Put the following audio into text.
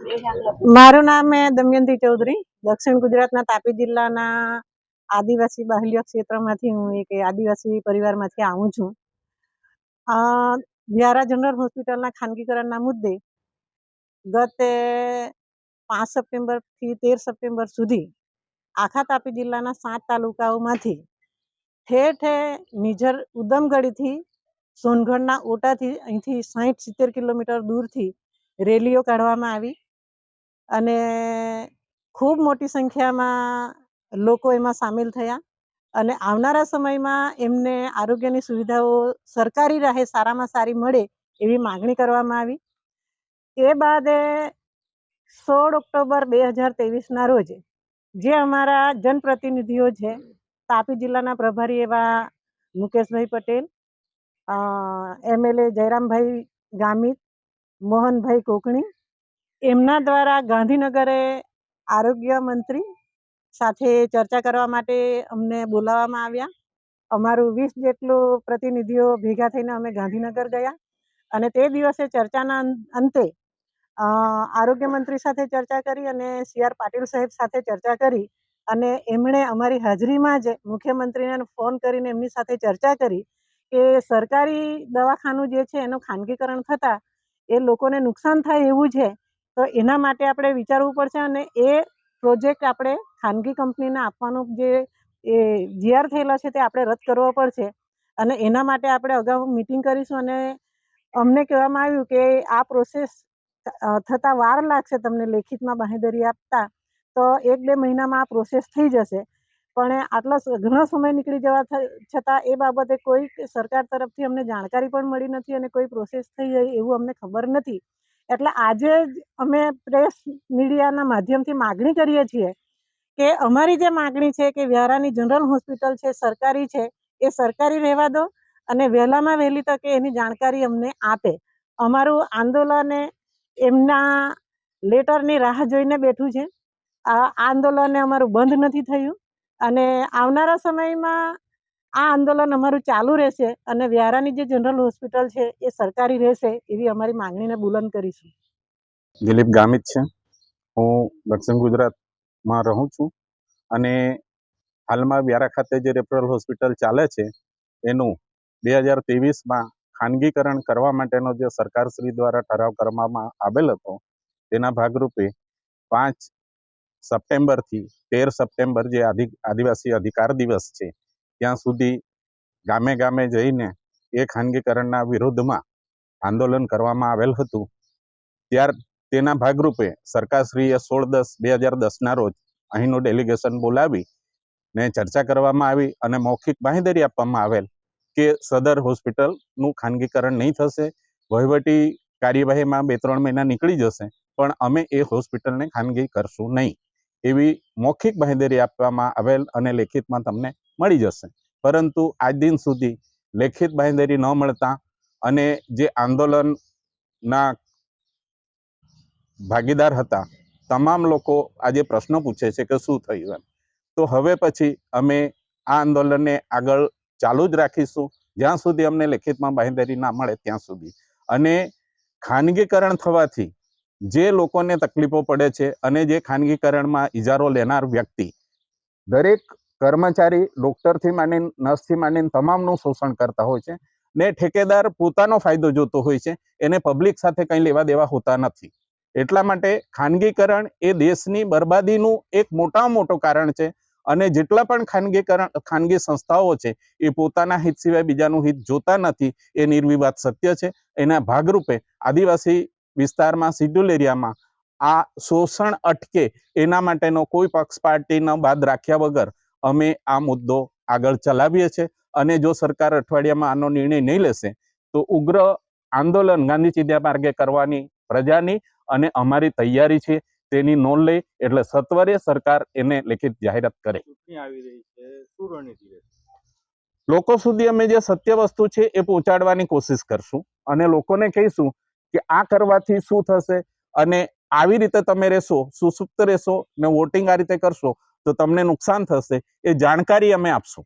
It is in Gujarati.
મારું નામ મેં દમયંતી ચૌધરી. દક્ષિણ ગુજરાતના તાપી જિલ્લાના આદિવાસી બાહ્ય ક્ષેત્રમાંથી હું એક આદિવાસી પરિવારમાંથી આવું છું. વ્યારા જનરલ હોસ્પિટલના ખાનગીકરણના મુદ્દે ગત પાંચ સપ્ટેમ્બરથી તેર સપ્ટેમ્બર સુધી આખા તાપી જિલ્લાના સાત તાલુકાઓમાંથી ઠેર ઠેર નિઝર ઉદમગઢથી સોનગઢના ઓટાથી અહીંથી સાઠ સિત્તેર કિલોમીટર દૂરથી રેલીઓ કાઢવામાં આવી. અને ખૂબ મોટી સંખ્યામાં લોકો એમાં સામેલ થયા અને આવનારા સમયમાં એમને આરોગ્યની સુવિધાઓ સરકારી રાહે સારામાં સારી મળે એવી માગણી કરવામાં આવી. એ બાદ સોળ ઓક્ટોબર બે હજાર ત્રેવીસના રોજ જે અમારા જનપ્રતિનિધિઓ છે, તાપી જિલ્લાના પ્રભારી એવા મુકેશભાઈ પટેલ એમએલએ જયરામભાઈ ગામિત, મોહનભાઈ કોકણી એમના દ્વારા ગાંધીનગરે આરોગ્ય મંત્રી સાથે ચર્ચા કરવા માટે અમને બોલાવવામાં આવ્યા. અમારું વીસ જેટલું પ્રતિનિધિઓ ભેગા થઈને અમે ગાંધીનગર ગયા અને તે દિવસે ચર્ચાના અંતે આરોગ્ય મંત્રી સાથે ચર્ચા કરી અને સી આર પાટીલ સાહેબ સાથે ચર્ચા કરી અને એમણે અમારી હાજરીમાં જ મુખ્યમંત્રીને ફોન કરીને એમની સાથે ચર્ચા કરી કે સરકારી દવાખાનું જે છે એનું ખાનગીકરણ થતાં એ લોકોને નુકસાન થાય એવું છે. તો એના માટે આપણે વિચારવું પડશે અને એ પ્રોજેક્ટ આપણે ખાનગી કંપનીને આપવાનો જે એ જીઆર થયેલા છે તે આપણે રદ કરવો પડશે. અને એના માટે આપણે અગાઉ મિટિંગ કરીશું અને અમને કહેવામાં આવ્યું કે આ પ્રોસેસ થતાં વાર લાગશે તમને લેખિતમાં બાંહેધરી આપતા, તો એક બે મહિનામાં આ પ્રોસેસ થઈ જશે. પણ આટલા ઘણો સમય નીકળી જવા છતાં એ બાબતે કોઈ સરકાર તરફથી અમને જાણકારી પણ મળી નથી અને કોઈ પ્રોસેસ થઈ જાય એવું અમને ખબર નથી. એટલે આજે જ અમે પ્રેસ મીડિયાના માધ્યમથી માગણી કરીએ છીએ કે અમારી જે માગણી છે કે વ્યારાની જનરલ હોસ્પિટલ છે, સરકારી છે, એ સરકારી રહેવા દો અને વહેલામાં વહેલી તકે એની જાણકારી અમને આપે. અમારું આંદોલન એમના લેટરની રાહ જોઈને બેઠું છે. આ આંદોલન અમારું બંધ નથી થયું અને આવનારા સમયમાં આ આંદોલન અમારું ચાલુ રહેશે અને વ્યારાની જે જનરલ હોસ્પિટલ છે એ સરકારી રહેશે એવી અમારી માંગણીને બુલંદ કરીશું. દિલીપ ગામિત છે. હું દક્ષિણ ગુજરાતમાં રહું છું અને હાલમાં વ્યારા ખાતે જે રેફરલ હોસ્પિટલ ચાલે છે એનું બે હજાર ત્રેવીસમાં ખાનગીકરણ કરવા માટેનો જે સરકારશ્રી દ્વારા ઠરાવ કરવામાં આવેલ હતો તેના ભાગરૂપે પાંચ સપ્ટેમ્બરથી તેર સપ્ટેમ્બર જે આદિ આદિવાસી અધિકાર દિવસ છે ત્યાં સુધી ગામે ગામે જઈને એ ખાનગીકરણના વિરોધમાં આંદોલન કરવામાં આવેલ હતું. ત્યાર તેના ભાગરૂપે સરકારશ્રીએ સોળ દસ બે હજાર દસના રોજ અહીંનું ડેલિગેશન બોલાવી ને ચર્ચા કરવામાં આવી અને મૌખિક બાંહેધરી આપવામાં આવેલ કે સદર હોસ્પિટલનું ખાનગીકરણ નહીં થશે, વહીવટી કાર્યવાહીમાં બે ત્રણ મહિના નીકળી જશે, પણ અમે એ હોસ્પિટલને ખાનગી કરશું નહીં. એવી મૌખિક બાંહેધરી આપવામાં આવેલ અને લેખિતમાં તમને મળી જશે. પરંતુ આજ દિન સુધી લેખિત બાંહેધરી ન મળતા અને જે આંદોલનના ભાગીદાર હતા, તમામ લોકો આજે પ્રશ્નો પૂછે છે કે શું થયું એમ. તો હવે પછી અમે આ આંદોલનને આગળ ચાલુ જ રાખીશું. જ્યાં સુધી અમને લેખિતમાં બાંહેધરી ના મળે ત્યાં સુધી. અને ખાનગીકરણ થવાથી જે લોકોને તકલીફો પડે છે અને જે ખાનગીકરણમાં ઇજારો લેનાર વ્યક્તિ, દરેક કર્મચારી, ડૉક્ટરથી માંડીને નર્સથી માંડીને તમામનું શોષણ કરતા હોય છે ને ઠેકેદાર પોતાનો ફાયદો જોતો હોય છે, એને પબ્લિક સાથે કંઈ લેવા દેવા હોતા નથી. એટલા માટે ખાનગીકરણ એ દેશની બરબાદીનું એક મોટામાં મોટું કારણ છે અને જેટલા પણ ખાનગીકરણ, ખાનગી સંસ્થાઓ છે એ પોતાના હિત સિવાય બીજાનું હિત જોતા નથી, એ નિર્વિવાદ સત્ય છે. એના ભાગરૂપે આદિવાસી વિસ્તારમાં શિડ્યુલ એરિયામાં આ શોષણ અટકે એના માટેનો કોઈ પક્ષ પાર્ટીનો બાદ રાખ્યા વગર અમે આ મુદ્દો આગળ ચલાવીએ છીએ અને જો સરકાર અઠવાડિયામાં આનો નિર્ણય નહીં લેશે તો ઉગ્ર આંદોલન ગાંધી ચિંધ્યા માર્ગે કરવાની પ્રજાની અને અમારી તૈયારી છે તેની નોંધ લઈ એટલે સત્વરે સરકાર એને લેખિત જાહેરાત કરે. લોકો સુધી અમે જે સત્ય વસ્તુ છે એ પહોંચાડવાની કોશિશ કરશું અને લોકોને કહીશું કે આ કરવાથી શું થશે અને આવી રીતે તમે રહેશો સુસુપ્ત રહેશો ને વોટિંગ આ રીતે કરશો તો તમને નુકસાન થશે. એ જાણકારી અમે આપશું.